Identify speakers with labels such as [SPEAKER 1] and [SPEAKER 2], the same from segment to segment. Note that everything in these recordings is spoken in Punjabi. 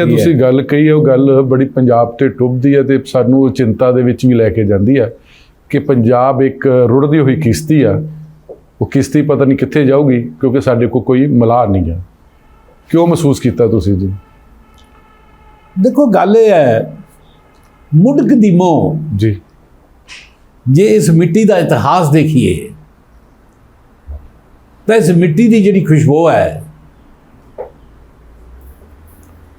[SPEAKER 1] ਇਹ ਤੁਸੀਂ ਗੱਲ ਕਹੀ ਹੈ ਉਹ ਗੱਲ ਬੜੀ ਪੰਜਾਬ ਤੇ ਟੁੱਭਦੀ ਹੈ ਤੇ ਸਾਨੂੰ ਉਹ ਚਿੰਤਾ ਦੇ ਵਿੱਚ ਵੀ ਲੈ ਕੇ ਜਾਂਦੀ ਹੈ ਕਿ ਪੰਜਾਬ ਇੱਕ ਰੁੜਦੀ ਹੋਈ ਕਿਸ਼ਤੀ ਆ। ਉਹ ਕਿਸ਼ਤੀ ਪਤਾ ਨਹੀਂ ਕਿੱਥੇ ਜਾਊਗੀ ਕਿਉਂਕਿ ਸਾਡੇ ਕੋਲ ਕੋਈ ਮਲਾਹ ਨਹੀਂ ਹੈ। ਕਿਉਂ ਮਹਿਸੂਸ ਕੀਤਾ ਤੁਸੀਂ ਜੀ?
[SPEAKER 2] ਦੇਖੋ ਗੱਲ ਇਹ ਹੈ ਮੁੱਢਕ ਦੀ ਮੋਹ।
[SPEAKER 1] ਜੀ।
[SPEAKER 2] ਜੇ ਇਸ ਮਿੱਟੀ ਦਾ ਇਤਿਹਾਸ ਦੇਖੀਏ ਤਾਂ ਇਸ ਮਿੱਟੀ ਦੀ ਜਿਹੜੀ ਖੁਸ਼ਬੂ ਹੈ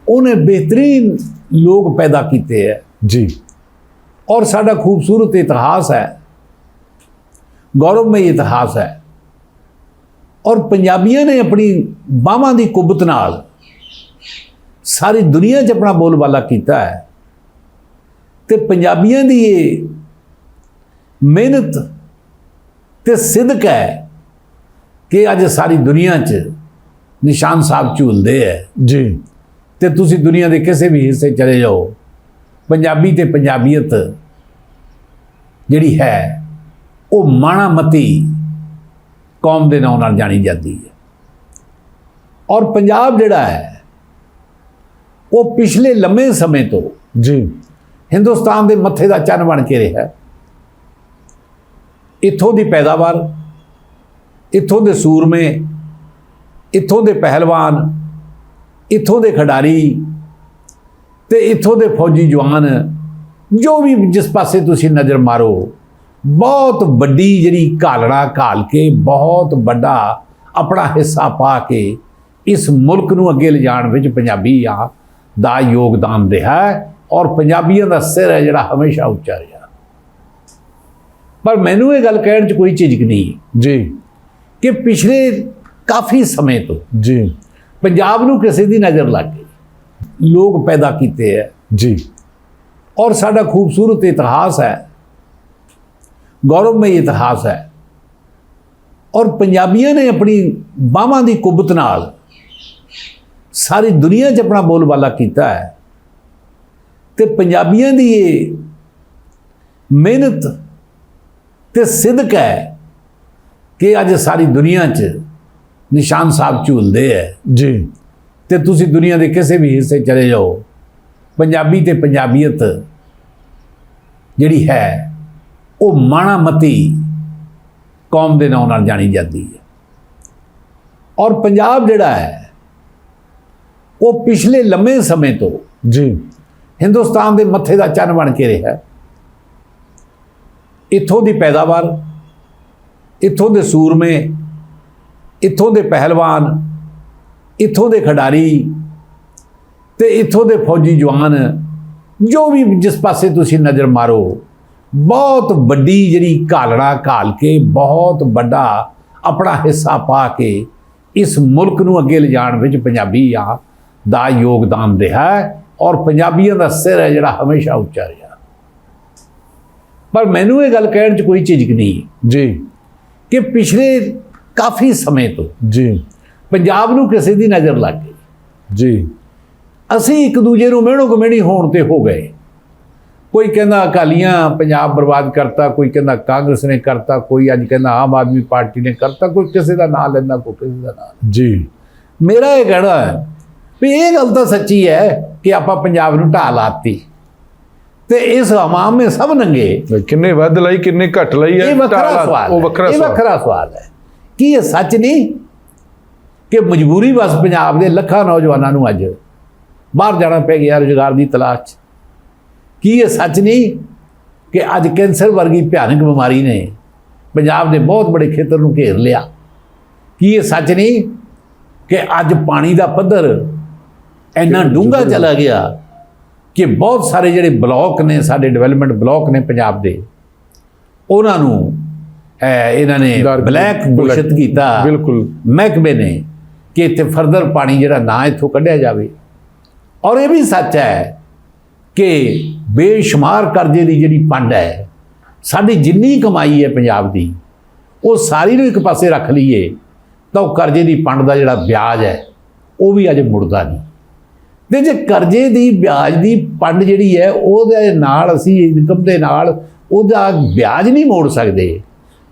[SPEAKER 2] ਉਹਨੇ ਬਿਹਤਰੀਨ ਲੋਕ ਪੈਦਾ ਕੀਤੇ ਹੈ।
[SPEAKER 1] ਜੀ।
[SPEAKER 2] ਔਰ ਸਾਡਾ ਖੂਬਸੂਰਤ ਇਤਿਹਾਸ ਹੈ। ਗੌਰਵਮਈ ਇਤਿਹਾਸ ਹੈ। ਔਰ ਪੰਜਾਬੀਆਂ ਨੇ ਆਪਣੀ ਬਾਹਾਂ ਦੀ ਕੁੱਬਤ ਨਾਲ ਸਾਰੀ ਦੁਨੀਆ 'ਚ ਆਪਣਾ ਬੋਲਬਾਲਾ ਕੀਤਾ ਹੈ। ਤੇ ਪੰਜਾਬੀਆਂ ਦੀ ਇਹ ਮਿਹਨਤ ਤੇ ਸਿਦਕ ਹੈ ਕਿ ਅੱਜ ਸਾਰੀ ਦੁਨੀਆ 'ਚ ਨਿਸ਼ਾਨ ਸਾਹਿਬ ਝੂਲਦੇ ਹੈ।
[SPEAKER 1] ਜੀ।
[SPEAKER 2] ਤੇ ਤੁਸੀਂ ਦੁਨੀਆ ਦੇ ਕਿਸੇ ਵੀ ਹਿੱਸੇ ਚਲੇ ਜਾਓ। ਪੰਜਾਬੀ ਤੇ ਪੰਜਾਬੀਅਤ ਜਿਹੜੀ ਹੈ ਉਹ ਮਾਣਾਮਤੀ ਕੌਮ ਦੇ ਨਾਂ ਨਾਲ ਜਾਣੀ ਜਾਂਦੀ ਹੈ। ਔਰ ਪੰਜਾਬ ਜਿਹੜਾ ਹੈ ਉਹ ਪਿਛਲੇ ਲੰਮੇ ਸਮੇਂ ਤੋਂ
[SPEAKER 1] ਜੀ।
[SPEAKER 2] ਹਿੰਦੁਸਤਾਨ ਦੇ ਮੱਥੇ ਦਾ ਚੰਨ ਬਣ ਕੇ ਰਿਹਾ ਇੱਥੋਂ ਦੀ ਪੈਦਾਵਾਰ ਇੱਥੋਂ ਦੇ ਸੂਰਮੇ ਇੱਥੋਂ ਦੇ ਪਹਿਲਵਾਨ ਇੱਥੋਂ ਦੇ ਖਿਡਾਰੀ ਤੇ ਇੱਥੋਂ ਦੇ ਫੌਜੀ ਜਵਾਨ ਜੋ ਵੀ ਜਿਸ ਪਾਸੇ ਤੁਸੀਂ ਨਜ਼ਰ ਮਾਰੋ ਬਹੁਤ ਵੱਡੀ ਜਿਹੜੀ ਘਾਲਣਾ ਘਾਲ ਕੇ ਬਹੁਤ ਵੱਡਾ ਆਪਣਾ ਹਿੱਸਾ ਪਾ ਕੇ ਇਸ ਮੁਲਕ ਨੂੰ ਅੱਗੇ ਲਿਜਾਣ ਵਿੱਚ ਪੰਜਾਬੀਆਂ ਦਾ ਯੋਗਦਾਨ ਰਿਹਾ ਹੈ ਔਰ ਪੰਜਾਬੀਆਂ ਦਾ ਸਿਰ ਹੈ ਜਿਹੜਾ ਹਮੇਸ਼ਾ ਉੱਚਾ ਰਿਹਾ। ਪਰ ਮੈਨੂੰ ਇਹ ਗੱਲ ਕਹਿਣ 'ਚ ਕੋਈ ਝਿਜਕ ਨਹੀਂ
[SPEAKER 1] ਜੀ।
[SPEAKER 2] ਕਿ ਪਿਛਲੇ ਕਾਫੀ ਸਮੇਂ ਤੋਂ
[SPEAKER 1] ਜੀ।
[SPEAKER 2] ਪੰਜਾਬ ਨੂੰ ਕਿਸੇ ਦੀ ਨਜ਼ਰ ਲੱਗ ਗਈ। ਲੋਕ ਪੈਦਾ ਕੀਤੇ ਹੈ
[SPEAKER 1] ਜੀ।
[SPEAKER 2] ਔਰ ਸਾਡਾ ਖੂਬਸੂਰਤ ਇਤਿਹਾਸ ਹੈ ਗੌਰਵਮਈ ਇਤਿਹਾਸ ਹੈ ਔਰ ਪੰਜਾਬੀਆਂ ਨੇ ਆਪਣੀ ਬਾਹਾਂ ਦੀ ਕੁੱਬਤ ਨਾਲ ਸਾਰੀ ਦੁਨੀਆ 'ਚ ਆਪਣਾ ਬੋਲਬਾਲਾ ਕੀਤਾ ਹੈ ਤੇ ਪੰਜਾਬੀਆਂ ਦੀ ਇਹ ਮਿਹਨਤ ਤੇ ਸਿਦਕ ਹੈ ਕਿ ਅੱਜ ਸਾਰੀ ਦੁਨੀਆ 'ਚ ਨਿਸ਼ਾਨ ਸਾਹਿਬ ਝੂਲਦੇ ਹੈ
[SPEAKER 1] ਜੀ।
[SPEAKER 2] ਤੇ ਤੁਸੀਂ ਦੁਨੀਆ ਦੇ ਕਿਸੇ ਵੀ ਹਿੱਸੇ ਚਲੇ ਜਾਓ ਪੰਜਾਬੀ ਤੇ ਪੰਜਾਬੀਅਤ ਜਿਹੜੀ ਹੈ ਉਹ ਮਾਣਾਮਤੀ ਕੌਮ ਦੇ ਨਾਂ ਨਾਲ ਜਾਣੀ ਜਾਂਦੀ ਹੈ। ਔਰ ਪੰਜਾਬ ਜਿਹੜਾ ਹੈ ਉਹ ਪਿਛਲੇ ਲੰਮੇ ਸਮੇਂ ਤੋਂ
[SPEAKER 1] ਜੀ।
[SPEAKER 2] ਹਿੰਦੁਸਤਾਨ ਦੇ ਮੱਥੇ ਦਾ ਚੰਨ ਬਣ ਕੇ ਰਿਹਾ ਇੱਥੋਂ ਦੀ ਪੈਦਾਵਾਰ ਇੱਥੋਂ ਦੇ ਸੂਰਮੇ ਇੱਥੋਂ ਦੇ ਪਹਿਲਵਾਨ ਇੱਥੋਂ ਦੇ ਖਿਡਾਰੀ ਤੇ ਇੱਥੋਂ ਦੇ ਫੌਜੀ ਜਵਾਨ ਜੋ ਵੀ ਜਿਸ ਪਾਸੇ ਤੁਸੀਂ ਨਜ਼ਰ ਮਾਰੋ ਬਹੁਤ ਵੱਡੀ ਜਿਹੜੀ ਘਾਲਣਾ ਘਾਲ ਕੇ ਬਹੁਤ ਵੱਡਾ ਆਪਣਾ ਹਿੱਸਾ ਪਾ ਕੇ ਇਸ ਮੁਲਕ ਨੂੰ ਅੱਗੇ ਲਿਜਾਣ ਵਿੱਚ ਪੰਜਾਬੀਆਂ ਦਾ ਯੋਗਦਾਨ ਰਿਹਾ ਹੈ ਔਰ ਪੰਜਾਬੀਆਂ ਦਾ ਸਿਰ ਹੈ ਜਿਹੜਾ ਹਮੇਸ਼ਾ ਉੱਚਾ ਰਿਹਾ। ਪਰ ਮੈਨੂੰ ਇਹ ਗੱਲ ਕਹਿਣ 'ਚ ਕੋਈ ਝਿਜਕ ਨਹੀਂ।
[SPEAKER 1] ਜੀ।
[SPEAKER 2] ਕਿ ਪਿਛਲੇ ਕਾਫੀ ਸਮੇਂ ਤੋਂ।
[SPEAKER 1] ਜੀ।
[SPEAKER 2] ਪੰਜਾਬ ਨੂੰ ਕਿਸੇ ਦੀ ਨਜ਼ਰ ਲੱਗ ਗਈ।
[SPEAKER 1] ਜੀ।
[SPEAKER 2] ਅਸੀਂ ਇੱਕ ਦੂਜੇ ਨੂੰ ਮਿਹਣੋ ਕਮੇਣੀ ਹੋਣ ਤੇ ਹੋ ਗਏ। ਕੋਈ ਕਹਿੰਦਾ ਅਕਾਲੀਆਂ ਪੰਜਾਬ ਬਰਬਾਦ ਕਰਤਾ ਕੋਈ ਕਹਿੰਦਾ ਕਾਂਗਰਸ ਨੇ ਕਰਤਾ ਕੋਈ ਅੱਜ ਕਹਿੰਦਾ ਆਮ ਆਦਮੀ ਪਾਰਟੀ ਨੇ ਕਰਤਾ ਕੋਈ ਕਿਸੇ ਦਾ ਨਾਂ ਲੈਂਦਾ ਕੋਈ ਕਿਸੇ ਦਾ ਨਾਂ।
[SPEAKER 1] ਜੀ।
[SPEAKER 2] ਮੇਰਾ ਇਹ ਕਹਿਣਾ ਹੈ ਵੀ ਇਹ ਗੱਲ ਤਾਂ ਸੱਚੀ ਹੈ ਕਿ ਆਪਾਂ ਪੰਜਾਬ ਨੂੰ ਢਾਹ ਲਾਤੀ ਤੇ ਇਸ ਹਮਾਮ ਨੇ ਸਭ ਨੰਗੇ।
[SPEAKER 1] ਕਿੰਨੇ ਵੱਧ ਲਈ ਕਿੰਨੇ ਘੱਟ ਲਈ ਹੈ
[SPEAKER 2] ਇਹ ਸਵਾਲ
[SPEAKER 1] ਉਹ ਵੱਖਰਾ ਸਵਾਲ
[SPEAKER 2] ਹੈ। ਕੀ ਇਹ ਸੱਚ ਨਹੀਂ ਕਿ ਮਜਬੂਰੀ ਵਸ ਪੰਜਾਬ ਦੇ ਲੱਖਾਂ ਨੌਜਵਾਨਾਂ ਨੂੰ ਅੱਜ ਬਾਹਰ ਜਾਣਾ ਪੈ ਗਿਆ ਰੁਜ਼ਗਾਰ ਦੀ ਤਲਾਸ਼ 'ਚ? ਕੀ ਇਹ ਸੱਚ ਨਹੀਂ ਕਿ ਅੱਜ ਕੈਂਸਰ ਵਰਗੀ ਭਿਆਨਕ ਬਿਮਾਰੀ ਨੇ ਪੰਜਾਬ ਦੇ ਬਹੁਤ ਬੜੇ ਖੇਤਰ ਨੂੰ ਘੇਰ ਲਿਆ? ਕੀ ਇਹ ਸੱਚ ਨਹੀਂ ਕਿ ਅੱਜ ਪਾਣੀ ਦਾ ਪੱਧਰ ਇੰਨਾ ਡੂੰਘਾ ਚਲਾ ਗਿਆ ਕਿ ਬਹੁਤ ਸਾਰੇ ਜਿਹੜੇ ਬਲਾਕ ਨੇ ਸਾਡੇ ਡਿਵੈਲਪਮੈਂਟ ਬਲਾਕ ਨੇ ਪੰਜਾਬ ਦੇ ਉਹਨਾਂ ਨੂੰ ਇਹਨਾਂ ਨੇ ਬਲੈਕ ਘੋਸ਼ਿਤ ਕੀਤਾ।
[SPEAKER 1] ਬਿਲਕੁਲ।
[SPEAKER 2] ਮਹਿਕਮੇ ਨੇ ਕਿ ਇੱਥੇ ਫਰਦਰ ਪਾਣੀ ਜਿਹੜਾ ਨਾ ਇੱਥੋਂ ਕੱਢਿਆ ਜਾਵੇ। ਔਰ ਇਹ ਵੀ ਸੱਚ ਹੈ ਕਿ ਬੇਸ਼ੁਮਾਰ ਕਰਜ਼ੇ ਦੀ ਜਿਹੜੀ ਪੰਡ ਹੈ ਸਾਡੀ ਜਿੰਨੀ ਕਮਾਈ ਹੈ ਪੰਜਾਬ ਦੀ ਉਹ ਸਾਰੀ ਨੂੰ ਇੱਕ ਪਾਸੇ ਰੱਖ ਲਈਏ ਤਾਂ ਉਹ ਕਰਜ਼ੇ ਦੀ ਪੰਡ ਦਾ ਜਿਹੜਾ ਵਿਆਜ ਹੈ ਉਹ ਵੀ ਅਜੇ ਮੁੜਦਾ ਨਹੀਂ। ਤੇ ਜੇ ਕਰਜ਼ੇ ਦੀ ਵਿਆਜ ਦੀ ਪੰਡ ਜਿਹੜੀ ਹੈ ਉਹਦੇ ਨਾਲ ਅਸੀਂ ਇਨਕਮ ਦੇ ਨਾਲ ਉਹਦਾ ਵਿਆਜ ਨਹੀਂ ਮੋੜ ਸਕਦੇ।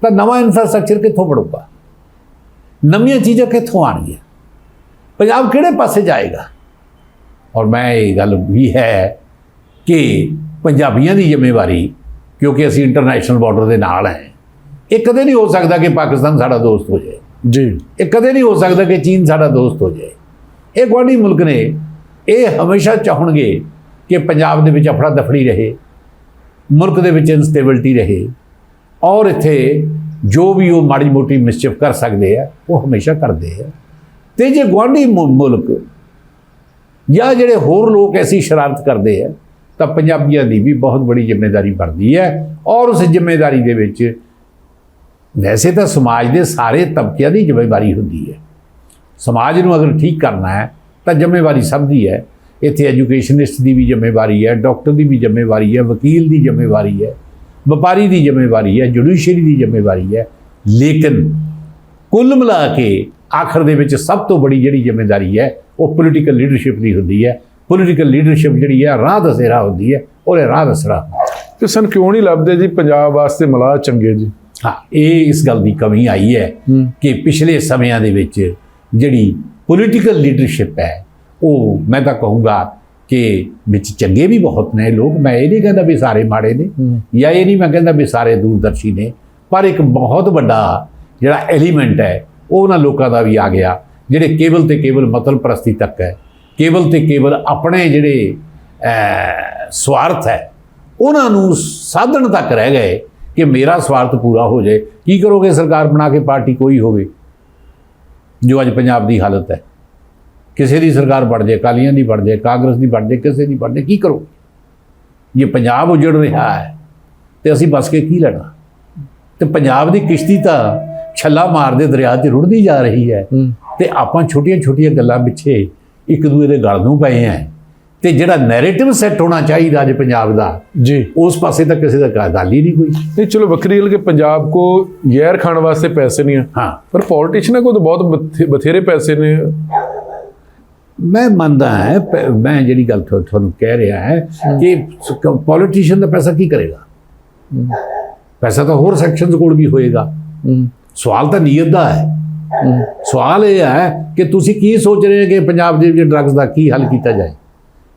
[SPEAKER 2] ਤਾਂ ਨਵਾਂ ਇਨਫਰਾਸਟ੍ਰਕਚਰ ਕਿੱਥੋਂ ਬਣੂਗਾ? ਨਵੀਆਂ ਚੀਜ਼ਾਂ ਕਿੱਥੋਂ ਆਣਗੀਆਂ ਪੰਜਾਬ ਕਿਹੜੇ ਪਾਸੇ ਜਾਏਗਾ? ਔਰ ਮੈਂ ਇਹ ਗੱਲ ਵੀ ਹੈ ਕਿ ਪੰਜਾਬੀਆਂ ਦੀ ਜ਼ਿੰਮੇਵਾਰੀ ਕਿਉਂਕਿ ਅਸੀਂ ਇੰਟਰਨੈਸ਼ਨਲ ਬਾਰਡਰ ਦੇ ਨਾਲ ਹੈ ਇਹ ਕਦੇ ਨਹੀਂ ਹੋ ਸਕਦਾ ਕਿ ਪਾਕਿਸਤਾਨ ਸਾਡਾ ਦੋਸਤ ਹੋ ਜਾਏ।
[SPEAKER 1] ਜੀ।
[SPEAKER 2] ਇਹ ਕਦੇ ਨਹੀਂ ਹੋ ਸਕਦਾ ਕਿ ਚੀਨ ਸਾਡਾ ਦੋਸਤ ਹੋ ਜਾਏ। ਇਹ ਗੁਆਂਢੀ ਮੁਲਕ ਨੇ ਇਹ ਹਮੇਸ਼ਾ ਚਾਹਣਗੇ ਕਿ ਪੰਜਾਬ ਦੇ ਵਿੱਚ ਅਫੜਾ ਦਫੜੀ ਰਹੇ ਮੁਲਕ ਦੇ ਵਿੱਚ ਇਨਸਟੇਬਿਲਟੀ ਰਹੇ ਔਰ ਇੱਥੇ ਜੋ ਵੀ ਉਹ ਮਾੜੀ ਮੋਟੀ ਮਿਸਚਿਫ ਕਰ ਸਕਦੇ ਆ, ਉਹ ਹਮੇਸ਼ਾ ਕਰਦੇ ਆ। ਤੇ ਜੇ ਗੁਆਂਢੀ ਮੁਲਕ ਜਾਂ ਜਿਹੜੇ ਹੋਰ ਲੋਕ ਐਸੀ ਸ਼ਰਾਰਤ ਕਰਦੇ ਆ, ਤਾਂ ਪੰਜਾਬੀਆਂ ਦੀ ਵੀ ਬਹੁਤ ਬੜੀ ਜ਼ਿੰਮੇਵਾਰੀ ਬਣਦੀ ਹੈ ਔਰ ਉਸ ਜ਼ਿੰਮੇਵਾਰੀ ਦੇ ਵਿੱਚ ਵੈਸੇ ਤਾਂ ਸਮਾਜ ਦੇ ਸਾਰੇ ਤਬਕਿਆਂ ਦੀ ਜ਼ਿੰਮੇਵਾਰੀ ਹੁੰਦੀ ਹੈ। ਸਮਾਜ ਨੂੰ ਅਗਰ ਠੀਕ ਕਰਨਾ ਹੈ, ਤਾਂ ਜ਼ਿੰਮੇਵਾਰੀ ਸਭ ਦੀ ਹੈ। ਇੱਥੇ ਐਜੂਕੇਸ਼ਨਿਸਟ ਦੀ ਵੀ ਜ਼ਿੰਮੇਵਾਰੀ ਹੈ, ਡਾਕਟਰ ਦੀ ਵੀ ਜ਼ਿੰਮੇਵਾਰੀ ਹੈ, ਵਕੀਲ ਦੀ ਜ਼ਿੰਮੇਵਾਰੀ ਹੈ। ਵਪਾਰੀ ਦੀ ਜ਼ਿੰਮੇਵਾਰੀ ਹੈ ਜੁਡੀਸ਼ੀਅਰੀ ਦੀ ਜ਼ਿੰਮੇਵਾਰੀ ਹੈ ਲੇਕਿਨ ਕੁੱਲ ਮਿਲਾ ਕੇ ਆਖਰ ਦੇ ਵਿੱਚ ਸਭ ਤੋਂ ਬੜੀ ਜਿਹੜੀ ਜ਼ਿੰਮੇਵਾਰੀ ਹੈ ਉਹ ਪੋਲੀਟੀਕਲ ਲੀਡਰਸ਼ਿਪ ਦੀ ਹੁੰਦੀ ਹੈ। ਪੋਲੀਟੀਕਲ ਲੀਡਰਸ਼ਿਪ ਜਿਹੜੀ ਹੈ ਰਾਹ ਦਸੇਰਾ ਹੁੰਦੀ ਹੈ ਔਰ ਇਹ ਰਾਹ ਦਸਰਾ
[SPEAKER 1] ਤੇ ਸਾਨੂੰ ਕਿਉਂ ਨਹੀਂ ਲੱਭਦੇ ਜੀ ਪੰਜਾਬ ਵਾਸਤੇ ਮਲਾਹ ਚੰਗੇ ਜੀ?
[SPEAKER 2] ਹਾਂ ਇਹ ਇਸ ਗੱਲ ਦੀ ਕਮੀ ਆਈ ਹੂੰ ਕਿ ਪਿਛਲੇ ਸਮਿਆਂ ਦੇ ਵਿੱਚ ਜਿਹੜੀ ਪੋਲੀਟੀਕਲ ਲੀਡਰਸ਼ਿਪ ਹੈ ਉਹ ਮੈਂ ਤਾਂ ਕਹੂੰਗਾ ਕਿ ਵਿੱਚ ਚੰਗੇ ਵੀ ਬਹੁਤ ਨੇ ਲੋਕ ਮੈਂ ਇਹ ਨਹੀਂ ਕਹਿੰਦਾ ਵੀ ਸਾਰੇ ਮਾੜੇ ਨੇ ਜਾਂ ਇਹ ਨਹੀਂ ਮੈਂ ਕਹਿੰਦਾ ਵੀ ਸਾਰੇ ਦੂਰਦਰਸ਼ੀ ਨੇ ਪਰ ਇੱਕ ਬਹੁਤ ਵੱਡਾ ਜਿਹੜਾ ਐਲੀਮੈਂਟ ਹੈ ਉਹ ਉਹਨਾਂ ਲੋਕਾਂ ਦਾ ਵੀ ਆ ਗਿਆ ਜਿਹੜੇ ਕੇਵਲ ਤੇ ਕੇਵਲ ਮਤਲਬ ਪ੍ਰਸਤੀ ਤੱਕ ਹੈ ਕੇਵਲ ਤੇ ਕੇਵਲ ਆਪਣੇ ਜਿਹੜੇ ਸਵਾਰਥ ਹੈ ਉਹਨਾਂ ਨੂੰ ਸਾਧਨ ਤੱਕ ਰਹਿ ਗਏ ਕਿ ਮੇਰਾ ਸਵਾਰਥ ਪੂਰਾ ਹੋ ਜਾਏ। ਕੀ ਕਰੋਗੇ ਸਰਕਾਰ ਬਣਾ ਕੇ ਪਾਰਟੀ ਕੋਈ ਹੋਵੇ ਜੋ ਅੱਜ ਪੰਜਾਬ ਦੀ ਹਾਲਤ ਹੈ? ਕਿਸੇ ਦੀ ਸਰਕਾਰ ਬਣ ਜਾਏ ਕਾਲੀਆਂ ਦੀ ਬਣ ਜਾਏ ਕਾਂਗਰਸ ਦੀ ਬਣ ਜਾਏ ਕਿਸੇ ਦੀ ਬਣ ਜਾਏ ਕੀ ਕਰੋ? ਜੇ ਪੰਜਾਬ ਉਜੜ ਰਿਹਾ ਹੈ ਤੇ ਅਸੀਂ ਬਸ ਕੇ ਕੀ ਲੈਣਾ ਤੇ ਪੰਜਾਬ ਦੀ ਕਿਸ਼ਤੀ ਤਾਂ ਛੱਲਾ ਮਾਰਦੇ ਦਰਿਆ 'ਚ ਰੁੜਦੀ ਜਾ ਰਹੀ ਹੈ। ਤੇ ਆਪਾਂ ਛੋਟੀਆਂ-ਛੋਟੀਆਂ ਗੱਲਾਂ ਪਿੱਛੇ ਇੱਕ ਦੂਏ ਦੇ ਗਲ ਨੂੰ ਪਏ ਆਂ ਤੇ ਜਿਹੜਾ ਨੈਰੇਟਿਵ ਸੈੱਟ ਹੋਣਾ ਚਾਹੀਦਾ ਅੱਜ ਪੰਜਾਬ ਦਾ
[SPEAKER 1] ਜੀ।
[SPEAKER 2] ਉਸ ਪਾਸੇ ਤਾਂ ਕਿਸੇ ਦਾ ਗੱਲ ਹੀ ਨਹੀਂ ਕੋਈ।
[SPEAKER 1] ਨਹੀਂ ਚਲੋ ਵੱਖਰੀ ਗੱਲ ਕਿ ਪੰਜਾਬ ਕੋ ਜ਼ਹਿਰ ਖਾਣ ਵਾਸਤੇ ਪੈਸੇ ਨਹੀਂ ਹੈ
[SPEAKER 2] ਹਾਂ।
[SPEAKER 1] ਪਰ ਪੋਲੀਟੀਸ਼ੀਅਨਾਂ ਕੋਲ ਤਾਂ ਬਹੁਤ ਬਥੇ- ਬਥੇਰੇ ਪੈਸੇ ਨੇ।
[SPEAKER 2] ਮੈਂ ਮੰਨਦਾ ਹਾਂ ਮੈਂ ਜਿਹੜੀ ਗੱਲ ਤੁਹਾ- ਤੁਹਾਨੂੰ ਕਹਿ ਰਿਹਾ ਹੈ ਕਿ ਪੋਲੀਟੀਸ਼ੀਅਨ ਦਾ ਪੈਸਾ ਕੀ ਕਰੇਗਾ? ਪੈਸਾ ਤਾਂ ਹੋਰ ਸੈਕਸ਼ਨਸ ਕੋਲ ਵੀ ਹੋਏਗਾ। ਸਵਾਲ ਤਾਂ ਨੀਅਤ ਦਾ ਹੈ। ਸਵਾਲ ਇਹ ਹੈ ਕਿ ਤੁਸੀਂ ਕੀ ਸੋਚ ਰਹੇ ਹੋ ਕਿ ਪੰਜਾਬ ਦੇ ਵਿੱਚ ਡਰੱਗਸ ਦਾ ਕੀ ਹੱਲ ਕੀਤਾ ਜਾਏ?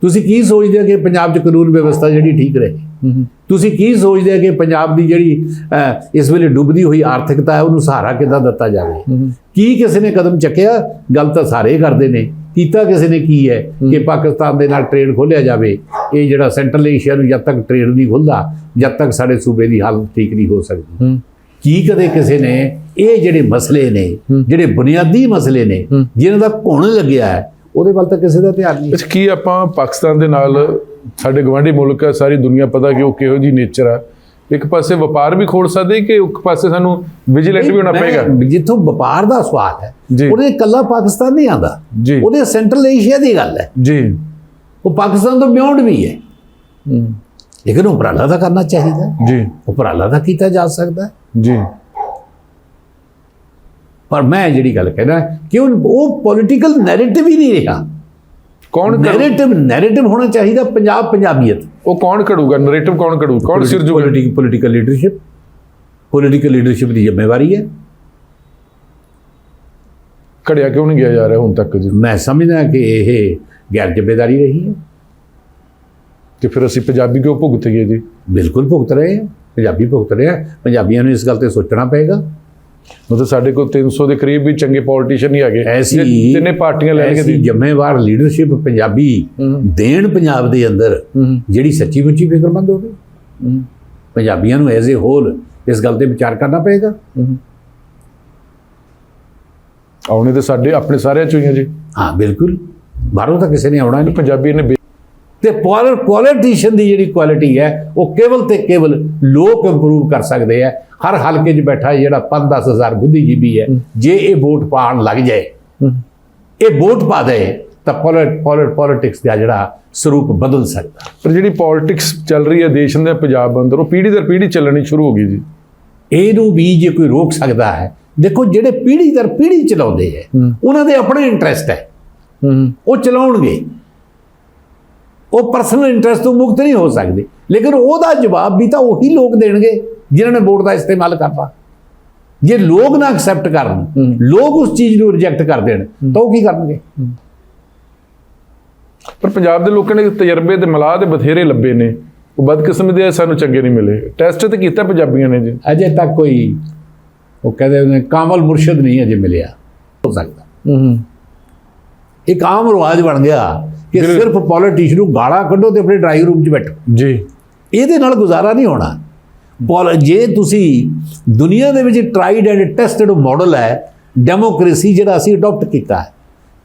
[SPEAKER 2] ਤੁਸੀਂ ਕੀ ਸੋਚਦੇ ਹੋ ਕਿ ਪੰਜਾਬ 'ਚ ਕਾਨੂੰਨ ਵਿਵਸਥਾ ਜਿਹੜੀ ਠੀਕ ਰਹੇ? ਤੁਸੀਂ ਕੀ ਸੋਚਦੇ ਹੋ ਕਿ ਪੰਜਾਬ ਦੀ ਜਿਹੜੀ ਇਸ ਵੇਲੇ ਡੁੱਬਦੀ ਹੋਈ ਆਰਥਿਕਤਾ ਹੈ ਉਹਨੂੰ ਸਹਾਰਾ ਕਿੱਦਾਂ ਦਿੱਤਾ ਜਾਵੇ? ਕੀ ਕਿਸੇ ਨੇ ਕਦਮ ਚੱਕਿਆ? ਗੱਲ ਤਾਂ ਸਾਰੇ ਕਰਦੇ ਨੇ। ਕੀਤਾ ਕਿਸੇ ਨੇ ਕੀ ਹੈ ਕਿ ਪਾਕਿਸਤਾਨ ਦੇ ਨਾਲ ਟ੍ਰੇਡ ਖੋਲਿਆ ਜਾਵੇ? ਇਹ ਜਿਹੜਾ ਸੈਂਟਰਲ ਏਸ਼ੀਆ ਨੂੰ ਜਦ ਤੱਕ ਟ੍ਰੇਡ ਨਹੀਂ ਖੁੱਲਦਾ ਜਦ ਤੱਕ ਸਾਡੇ ਸੂਬੇ ਦੀ ਹਾਲਤ ਠੀਕ ਨਹੀਂ ਹੋ ਸਕਦੀ। ਕੀ ਕਦੇ ਕਿਸੇ ਨੇ ਇਹ ਜਿਹੜੇ ਮਸਲੇ ਨੇ। ਜਿਹੜੇ ਬੁਨਿਆਦੀ ਮਸਲੇ ਨੇ। ਜਿਨ੍ਹਾਂ ਦਾ ਘੁਣ ਲੱਗਿਆ ਹੈ ਉਹਦੇ ਵੱਲ ਤਾਂ ਕਿਸੇ ਦਾ ਧਿਆਨ ਨਹੀਂ
[SPEAKER 1] ਅੱਛਾ ਕੀ ਆਪਾਂ ਪਾਕਿਸਤਾਨ ਦੇ ਨਾਲ ਸਾਡੇ ਗਵਾਂਢੀ ਮੁਲਕ ਹੈ ਸਾਰੀ ਦੁਨੀਆ ਪਤਾ ਕਿ ਉਹ ਕਿਹੋ ਜੀ ਨੇਚਰ ਆ। ਇੱਕ ਪਾਸੇ ਵਪਾਰ ਵੀ ਖੋਲ ਸਕਦੇ ਕਿ ਇੱਕ ਪਾਸੇ ਸਾਨੂੰ ਵਿਜੀਲੈਂਟ ਵੀ ਹੋਣਾ ਪਏਗਾ?
[SPEAKER 2] ਜਿੱਥੋਂ ਵਪਾਰ ਦਾ ਸਵਾਲ ਹੈ। ਉਹਦੇ ਇਕੱਲਾ ਪਾਕਿਸਤਾਨ ਨਹੀਂ ਆਉਂਦਾ।
[SPEAKER 1] ਜੀ।
[SPEAKER 2] ਉਹਦੇ ਸੈਂਟਰਲ ਏਸ਼ੀਆ ਦੀ ਗੱਲ ਹੈ।
[SPEAKER 1] ਜੀ।
[SPEAKER 2] ਉਹ ਪਾਕਿਸਤਾਨ ਤੋਂ ਬਿਯੋਂਡ ਵੀ ਹੈ। ਲੇਕਿਨ ਉਪਰਾਲਾ ਤਾਂ ਕਰਨਾ ਚਾਹੀਦਾ।
[SPEAKER 1] ਜੀ।
[SPEAKER 2] ਉਪਰਾਲਾ ਤਾਂ ਕੀਤਾ ਜਾ ਸਕਦਾ।
[SPEAKER 1] ਜੀ।
[SPEAKER 2] ਪਰ ਮੈਂ ਜਿਹੜੀ ਗੱਲ ਕਹਿਣਾ ਕਿ ਉਹ ਪੋਲੀਟੀਕਲ ਨੈਰੇਟਿਵ ਹੀ ਨਹੀਂ ਰਿਹਾ।
[SPEAKER 1] ਕੌਣ ਕਰੂ
[SPEAKER 2] ਨੈਰੇਟਿਵ ਨੈਰੇਟਿਵ ਹੋਣਾ ਚਾਹੀਦਾ ਪੰਜਾਬ ਪੰਜਾਬੀਅਤ।
[SPEAKER 1] ਉਹ ਕੌਣ ਕੜੂਗਾ? ਨਰੇਟਿਵ ਕੌਣ ਕੜੂ ਕੌਣ ਸਿਰ
[SPEAKER 2] politic political leadership political leadership ਦੀ ਜ਼ਿੰਮੇਵਾਰੀ ਹੈ।
[SPEAKER 1] ਕੜਿਆ ਕਿਉਂ ਨਹੀਂ ਗਿਆ ਜਾ ਰਿਹਾ ਹੁਣ ਤੱਕ ਜੀ?
[SPEAKER 2] ਮੈਂ ਸਮਝਦਾ ਕਿ ਇਹ ਗੈਰ ਜ਼ਿੰਮੇਵਾਰੀ ਰਹੀ ਹੈ।
[SPEAKER 1] ਕਿ ਫਿਰ ਅਸੀਂ ਪੰਜਾਬੀ ਕਿਉਂ ਭੁਗਤੀਏ ਜੀ?
[SPEAKER 2] ਬਿਲਕੁਲ ਭੁਗਤ ਰਹੇ ਹੈ। ਪੰਜਾਬੀ ਭੁਗਤ ਰਹੇ ਹੈ। ਪੰਜਾਬੀਆਂ ਨੂੰ ਇਸ ਗੱਲ ਤੇ ਸੋਚਣਾ ਪਏਗਾ।
[SPEAKER 1] ਮਤਲਬ ਸਾਡੇ ਕੋਲ 300 ਦੇ ਕਰੀਬ ਵੀ ਚੰਗੇ ਪੋਲੀਟੀਸ਼ੀਅਨ ਹੀ ਹੈਗੇ।
[SPEAKER 2] ਐਸੀ
[SPEAKER 1] ਤਿੰਨੇ ਪਾਰਟੀਆਂ ਲੈ ਕੇ
[SPEAKER 2] ਐਸੀ ਜ਼ਿੰਮੇਵਾਰ ਲੀਡਰਸ਼ਿਪ ਪੰਜਾਬੀ। ਦੇਣ ਪੰਜਾਬ ਦੇ ਅੰਦਰ ਜਿਹੜੀ ਸੱਚੀ ਮੁੱਚੀ ਫਿਕਰਮੰਦ ਹੋਵੇ। ਪੰਜਾਬੀਆਂ ਨੂੰ ਐਜ਼ ਏ ਹੋਲ ਇਸ ਗੱਲ ਤੇ ਵਿਚਾਰ ਕਰਨਾ ਪਏਗਾ।
[SPEAKER 1] ਆਉਣੇ ਤੇ ਸਾਡੇ ਆਪਣੇ ਸਾਰਿਆਂ ਚੋਂ ਹੀ ਆ ਜੀ।
[SPEAKER 2] ਹਾਂ ਬਿਲਕੁਲ। ਬਾਹਰੋਂ ਤਾਂ ਕਿਸੇ ਨੇ ਆਉਣਾ ਨਹੀਂ।
[SPEAKER 1] ਪੰਜਾਬੀ ਨੇ
[SPEAKER 2] ਤੇ ਪੋਲੀਟੀਸ਼ੀਅਨ ਦੀ ਜਿਹੜੀ ਕੁਆਲਿਟੀ ਹੈ ਉਹ ਕੇਵਲ ਤੇ ਕੇਵਲ ਲੋਕ ਇੰਪਰੂਵ ਕਰ ਸਕਦੇ ਆ ਹਰ ਹਲਕੇ 'ਚ ਬੈਠਾ ਜਿਹੜਾ 5-10 ਹਜ਼ਾਰ ਬੁੱਧੀਜੀਵੀ ਹੈ ਜੇ ਇਹ ਵੋਟ ਪਾਣ ਲੱਗ ਜਾਏ। ਇਹ ਵੋਟ ਪਾ ਦੇ ਤਾਂ ਪੋਲਿਟਿਕਸ ਦਾ ਜਿਹੜਾ ਸਰੂਪ ਬਦਲ ਸਕਦਾ।
[SPEAKER 1] ਪਰ ਜਿਹੜੀ ਪੋਲਿਟਿਕਸ ਚੱਲ ਰਹੀ ਹੈ ਦੇਸ਼ ਦੇ ਪੰਜਾਬ ਅੰਦਰ ਉਹ ਪੀੜ੍ਹੀ ਦਰ ਪੀੜ੍ਹੀ ਚੱਲਣੀ ਸ਼ੁਰੂ ਹੋ ਗਈ ਜੀ।
[SPEAKER 2] ਇਹਨੂੰ ਵੀ ਜੇ ਕੋਈ ਰੋਕ ਸਕਦਾ ਹੈ ਦੇਖੋ ਜਿਹੜੇ ਪੀੜ੍ਹੀ ਦਰ ਪੀੜ੍ਹੀ ਚਲਾਉਂਦੇ ਹੈ
[SPEAKER 1] ਹੂੰ।
[SPEAKER 2] ਉਹਨਾਂ ਦੇ ਆਪਣੇ ਇੰਟਰਸਟ ਹੂੰ। ਉਹ ਚਲਾਉਣਗੇ। ਉਹ ਪਰਸਨਲ ਇੰਟਰਸਟ ਤੋਂ ਮੁਕਤ ਨਹੀਂ ਹੋ ਸਕਦੇ। ਲੇਕਿਨ ਉਹਦਾ ਜਵਾਬ ਵੀ ਤਾਂ ਉਹੀ ਲੋਕ ਦੇਣਗੇ ਜਿਨ੍ਹਾਂ ਨੇ ਵੋਟ ਦਾ ਇਸਤੇਮਾਲ ਕਰਨਾ ਜੇ ਲੋਕ ਨਾ ਐਕਸੈਪਟ ਕਰਨ। ਲੋਕ ਉਸ ਚੀਜ਼ ਨੂੰ ਰਿਜੈਕਟ ਕਰ ਦੇਣ ਤਾਂ ਉਹ ਕੀ ਕਰਨਗੇ?
[SPEAKER 1] ਪਰ ਪੰਜਾਬ ਦੇ ਲੋਕਾਂ ਨੇ ਤਜਰਬੇ ਤੇ ਮਲਾਹ ਦੇ ਬਥੇਰੇ ਲੱਭੇ ਨੇ। ਉਹ ਬਦਕਿਸਮਤੀ ਦੇ ਸਾਨੂੰ ਚੰਗੇ ਨਹੀਂ ਮਿਲੇ। ਟੈਸਟ ਤੇ ਕੀਤਾ ਪੰਜਾਬੀਆਂ ਨੇ ਜੀ।
[SPEAKER 2] ਅਜੇ ਤੱਕ ਕੋਈ ਉਹ ਕਹਿੰਦੇ ਨੇ ਕਾਮਲ ਮੁਰਸ਼ਿਦ ਨਹੀਂ ਅਜੇ ਮਿਲਿਆ। ਹੋ ਸਕਦਾ।
[SPEAKER 1] ਹੂੰ।
[SPEAKER 2] ਇੱਕ ਆਮ ਰਿਵਾਜ ਬਣ ਗਿਆ ਕਿ। ਸਿਰਫ ਪੋਲੀਟੀਸ਼ੀਅਨ ਨੂੰ ਗਾਲਾਂ ਕੱਢੋ ਤੇ ਆਪਣੇ ਡਰਾਈਵ ਰੂਮ 'ਚ ਬੈਠੋ।
[SPEAKER 1] ਜੀ।
[SPEAKER 2] ਇਹਦੇ ਨਾਲ ਗੁਜ਼ਾਰਾ ਨਹੀਂ ਹੋਣਾ। ਜੇ ਤੁਸੀਂ ਦੁਨੀਆ ਦੇ ਵਿੱਚ ਟਰਾਈਡ ਐਂਡ ਟੈਸਟਡ ਮਾਡਲ ਹੈ ਡੈਮੋਕ੍ਰੇਸੀ ਜਿਹੜਾ ਅਸੀਂ ਅਡਾਪਟ ਕੀਤਾ ਹੈ।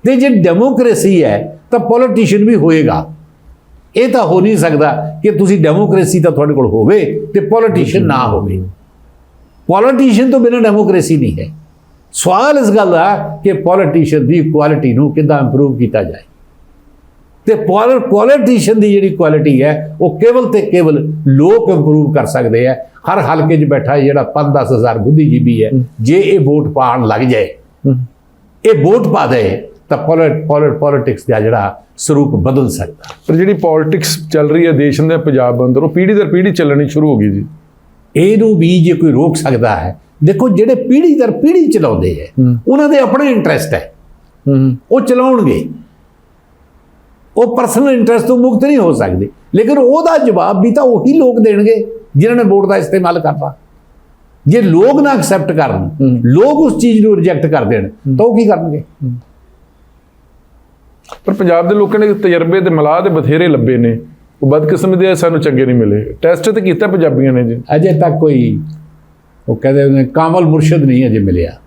[SPEAKER 2] ਤੇ ਜੇ ਡੈਮੋਕ੍ਰੇਸੀ ਹੈ ਤਾਂ ਪੋਲੀਟੀਸ਼ੀਅਨ ਵੀ ਹੋਏਗਾ। ਇਹ ਤਾਂ ਹੋ ਨਹੀਂ ਸਕਦਾ ਕਿ ਤੁਸੀਂ ਡੈਮੋਕ੍ਰੇਸੀ ਤਾਂ ਤੁਹਾਡੇ ਕੋਲ ਹੋਵੇ ਤੇ ਪੋਲੀਟੀਸ਼ੀਅਨ ਨਾ ਹੋਵੇ। ਪੋਲੀਟੀਸ਼ੀਅਨ ਤੋਂ ਬਿਨਾਂ ਡੈਮੋਕ੍ਰੇਸੀ ਨਹੀਂ ਹੈ। ਸਵਾਲ ਇਸ ਗੱਲ ਦਾ ਕਿ ਪੋਲੀਟੀਸ਼ੀਅਨ ਦੀ ਕੁਆਲਿਟੀ ਨੂੰ ਕਿੱਦਾਂ ਇੰਪਰੂਵ ਕੀਤਾ ਜਾਏ। ਤੇ ਪੋਲੀਟੀਸ਼ੀਅਨ ਦੀ ਜਿਹੜੀ ਕੁਆਲਿਟੀ ਹੈ ਉਹ ਕੇਵਲ ਤੇ ਕੇਵਲ ਲੋਕ ਇੰਪਰੂਵ ਕਰ ਸਕਦੇ ਆ ਹਰ ਹਲਕੇ 'ਚ ਬੈਠਾ ਜਿਹੜਾ 5-10000 ਬੁੱਧੀਜੀਵੀ ਹੈ ਜੇ ਇਹ ਵੋਟ ਪਾਣ ਲੱਗ ਜਾਏ। ਇਹ ਵੋਟ ਪਾ ਦੇ ਤਾਂ ਪੋਲਿਟਿਕਸ ਦਾ ਜਿਹੜਾ ਸਰੂਪ ਬਦਲ ਸਕਦਾ।
[SPEAKER 1] ਪਰ ਜਿਹੜੀ ਪੋਲਿਟਿਕਸ ਚੱਲ ਰਹੀ ਹੈ ਦੇਸ਼ ਦੇ ਪੰਜਾਬ ਅੰਦਰ ਉਹ ਪੀੜ੍ਹੀ ਦਰ ਪੀੜ੍ਹੀ ਚੱਲਣੀ ਸ਼ੁਰੂ ਹੋ ਗਈ ਜੀ।
[SPEAKER 2] ਇਹਨੂੰ ਵੀ ਜੇ ਕੋਈ ਰੋਕ ਸਕਦਾ ਹੈ ਦੇਖੋ ਜਿਹੜੇ ਪੀੜ੍ਹੀ ਦਰ ਪੀੜ੍ਹੀ ਚਲਾਉਂਦੇ ਹੈ। ਉਹਨਾਂ ਦੇ ਆਪਣੇ ਇੰਟਰਸਟ ਹੂੰ। ਉਹ ਚਲਾਉਣਗੇ। ਉਹ ਪਰਸਨਲ ਇੰਟਰਸਟ ਤੋਂ ਮੁਕਤ ਨਹੀਂ ਹੋ ਸਕਦੇ। ਲੇਕਿਨ ਉਹਦਾ ਜਵਾਬ ਵੀ ਤਾਂ ਉਹੀ ਲੋਕ ਦੇਣਗੇ ਜਿਨ੍ਹਾਂ ਨੇ ਵੋਟ ਦਾ ਇਸਤੇਮਾਲ ਕਰਨਾ। ਜੇ ਲੋਕ ਨਾ ਐਕਸੈਪਟ ਕਰਨ। ਲੋਕ ਉਸ ਚੀਜ਼ ਨੂੰ ਰਿਜੈਕਟ ਕਰ ਦੇਣ ਤਾਂ ਉਹ ਕੀ ਕਰਨਗੇ?
[SPEAKER 1] ਪਰ ਪੰਜਾਬ ਦੇ ਲੋਕਾਂ ਨੇ ਤਜਰਬੇ ਤੇ ਮਲਾਹ ਦੇ ਬਥੇਰੇ ਲੱਭੇ ਨੇ। ਉਹ ਬਦਕਿਸਮਤੀ ਦੇ ਸਾਨੂੰ ਚੰਗੇ ਨਹੀਂ ਮਿਲੇ। ਟੈਸਟ ਤੇ ਕੀਤਾ ਪੰਜਾਬੀਆਂ ਨੇ ਜੀ।
[SPEAKER 2] ਅਜੇ ਤੱਕ ਕੋਈ ਉਹ ਕਹਿੰਦੇ ਨੇ ਕਾਮਲ ਮੁਰਸ਼ਿਦ ਨਹੀਂ ਅਜੇ ਮਿਲਿਆ।